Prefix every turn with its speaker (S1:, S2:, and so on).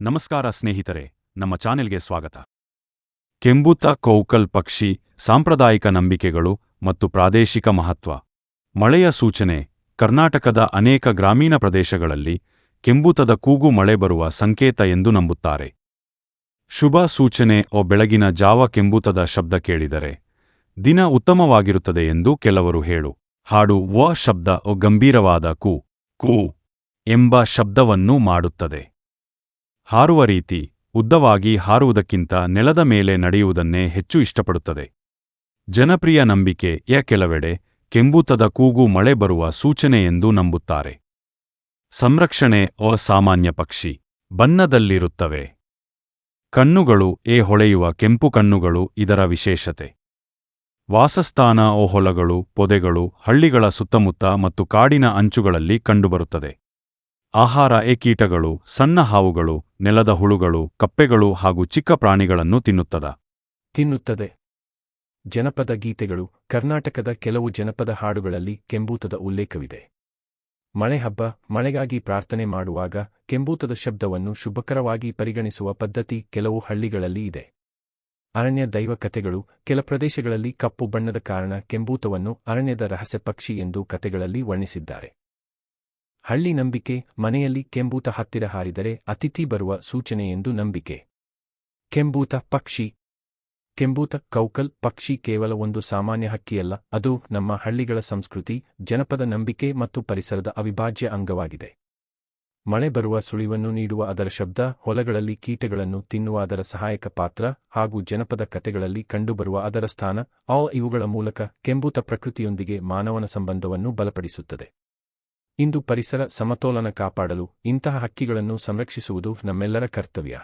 S1: ನಮಸ್ಕಾರ ಸ್ನೇಹಿತರೆ, ನಮ್ಮ ಚಾನೆಲ್ಗೆ ಸ್ವಾಗತ. ಕೆಂಬೂತ ಕೌಕಲ್ ಪಕ್ಷಿ, ಸಾಂಪ್ರದಾಯಿಕ ನಂಬಿಕೆಗಳು ಮತ್ತು ಪ್ರಾದೇಶಿಕ ಮಹತ್ವ. ಮಳೆಯ ಸೂಚನೆ, ಕರ್ನಾಟಕದ ಅನೇಕ ಗ್ರಾಮೀಣ ಪ್ರದೇಶಗಳಲ್ಲಿ ಕೆಂಬೂತದ ಕೂಗು ಮಳೆ ಬರುವ ಸಂಕೇತ ಎಂದು ನಂಬುತ್ತಾರೆ. ಶುಭ ಸೂಚನೆ ಓ ಬೆಳಗಿನ ಜಾವ ಕೆಂಬೂತದ ಶಬ್ದ ಕೇಳಿದರೆ, ದಿನ ಉತ್ತಮವಾಗಿರುತ್ತದೆ ಎಂದು ಕೆಲವರು ಹೇಳು. ಹಾಡು ವ ಶಬ್ದ ಓ ಗಂಭೀರವಾದ ಕೂ ಕೂ ಎಂಬ ಶಬ್ದವನ್ನು ಮಾಡುತ್ತದೆ. ಹಾರುವ ರೀತಿ ಉದ್ದವಾಗಿ ಹಾರುವುದಕ್ಕಿಂತ ನೆಲದ ಮೇಲೆ ನಡೆಯುವುದನ್ನೇ ಹೆಚ್ಚು ಇಷ್ಟಪಡುತ್ತದೆ. ಜನಪ್ರಿಯ ನಂಬಿಕೆ ಯ ಕೆಲವೆಡೆ ಕೆಂಬೂತದ ಕೂಗು ಮಳೆ ಬರುವ ಸೂಚನೆ ಎಂದು ನಂಬುತ್ತಾರೆ. ಸಂರಕ್ಷಣೆ ಅಸಾಮಾನ್ಯ ಪಕ್ಷಿ ಬಣ್ಣದಲ್ಲಿರುತ್ತವೆ. ಕಣ್ಣುಗಳು ಎ ಹೊಳೆಯುವ ಕೆಂಪು ಕಣ್ಣುಗಳು ಇದರ ವಿಶೇಷತೆ. ವಾಸಸ್ಥಾನ ಹೊಲಗಳು ಪೊದೆಗಳು, ಹಳ್ಳಿಗಳ ಸುತ್ತಮುತ್ತ ಮತ್ತು ಕಾಡಿನ ಅಂಚುಗಳಲ್ಲಿ ಕಂಡುಬರುತ್ತದೆ. ಆಹಾರ ಎ ಕೀಟಗಳು ಸಣ್ಣ ಹಾವುಗಳು, ನೆಲದ ಹುಳುಗಳು, ಕಪ್ಪೆಗಳು ಹಾಗೂ ಚಿಕ್ಕ ಪ್ರಾಣಿಗಳನ್ನು ತಿನ್ನುತ್ತದ.
S2: ತಿನ್ನುತ್ತದೆ. ಜನಪದ ಗೀತೆಗಳು, ಕರ್ನಾಟಕದ ಕೆಲವು ಜನಪದ ಹಾಡುಗಳಲ್ಲಿ ಕೆಂಬೂತದ ಉಲ್ಲೇಖವಿದೆ. ಮಳೆ ಹಬ್ಬ, ಮಳೆಗಾಗಿ ಪ್ರಾರ್ಥನೆ ಮಾಡುವಾಗ ಕೆಂಬೂತದ ಶಬ್ದವನ್ನು ಶುಭಕರವಾಗಿ ಪರಿಗಣಿಸುವ ಪದ್ಧತಿ ಕೆಲವು ಹಳ್ಳಿಗಳಲ್ಲಿ ಇದೆ. ಅರಣ್ಯ ದೈವ ಕಥೆಗಳು, ಕೆಲ ಪ್ರದೇಶಗಳಲ್ಲಿ ಕಪ್ಪು ಬಣ್ಣದ ಕಾರಣ ಕೆಂಬೂತವನ್ನು ಅರಣ್ಯದ ರಹಸ್ಯ ಪಕ್ಷಿ ಎಂದು ಕಥೆಗಳಲ್ಲಿ ವರ್ಣಿಸಿದ್ದಾರೆ. ಹಳ್ಳಿ ನಂಬಿಕೆ ಮನೆಯಲ್ಲಿ ಕೆಂಬೂತ ಹತ್ತಿರ ಹಾರಿದರೆ ಅತಿಥಿ ಬರುವ ಸೂಚನೆ ಎಂದು ನಂಬಿಕೆ. ಕೆಂಬೂತ ಪಕ್ಷಿ. ಕೆಂಬೂತ ಕೌಕಲ್ ಪಕ್ಷಿ ಕೇವಲ ಒಂದು ಸಾಮಾನ್ಯ ಹಕ್ಕಿಯಲ್ಲ, ಅದು ನಮ್ಮ ಹಳ್ಳಿಗಳ ಸಂಸ್ಕೃತಿ, ಜನಪದ ನಂಬಿಕೆ ಮತ್ತು ಪರಿಸರದ ಅವಿಭಾಜ್ಯ ಅಂಗವಾಗಿದೆ. ಮಳೆ ಬರುವ ಸುಳಿವನ್ನು ನೀಡುವ ಅದರ ಶಬ್ದ, ಹೊಲಗಳಲ್ಲಿ ಕೀಟಗಳನ್ನು ತಿನ್ನುವ ಅದರ ಸಹಾಯಕ ಪಾತ್ರ ಹಾಗೂ ಜನಪದ ಕಥೆಗಳಲ್ಲಿ ಕಂಡುಬರುವ ಅದರ ಸ್ಥಾನ ಆ ಇವುಗಳ ಮೂಲಕ ಕೆಂಬೂತ ಪ್ರಕೃತಿಯೊಂದಿಗೆ ಮಾನವನ ಸಂಬಂಧವನ್ನು ಬಲಪಡಿಸುತ್ತದೆ. ಇಂದು ಪರಿಸರ ಸಮತೋಲನ ಕಾಪಾಡಲು ಇಂತಹ ಹಕ್ಕಿಗಳನ್ನು ಸಂರಕ್ಷಿಸುವುದು ನಮ್ಮೆಲ್ಲರ ಕರ್ತವ್ಯ.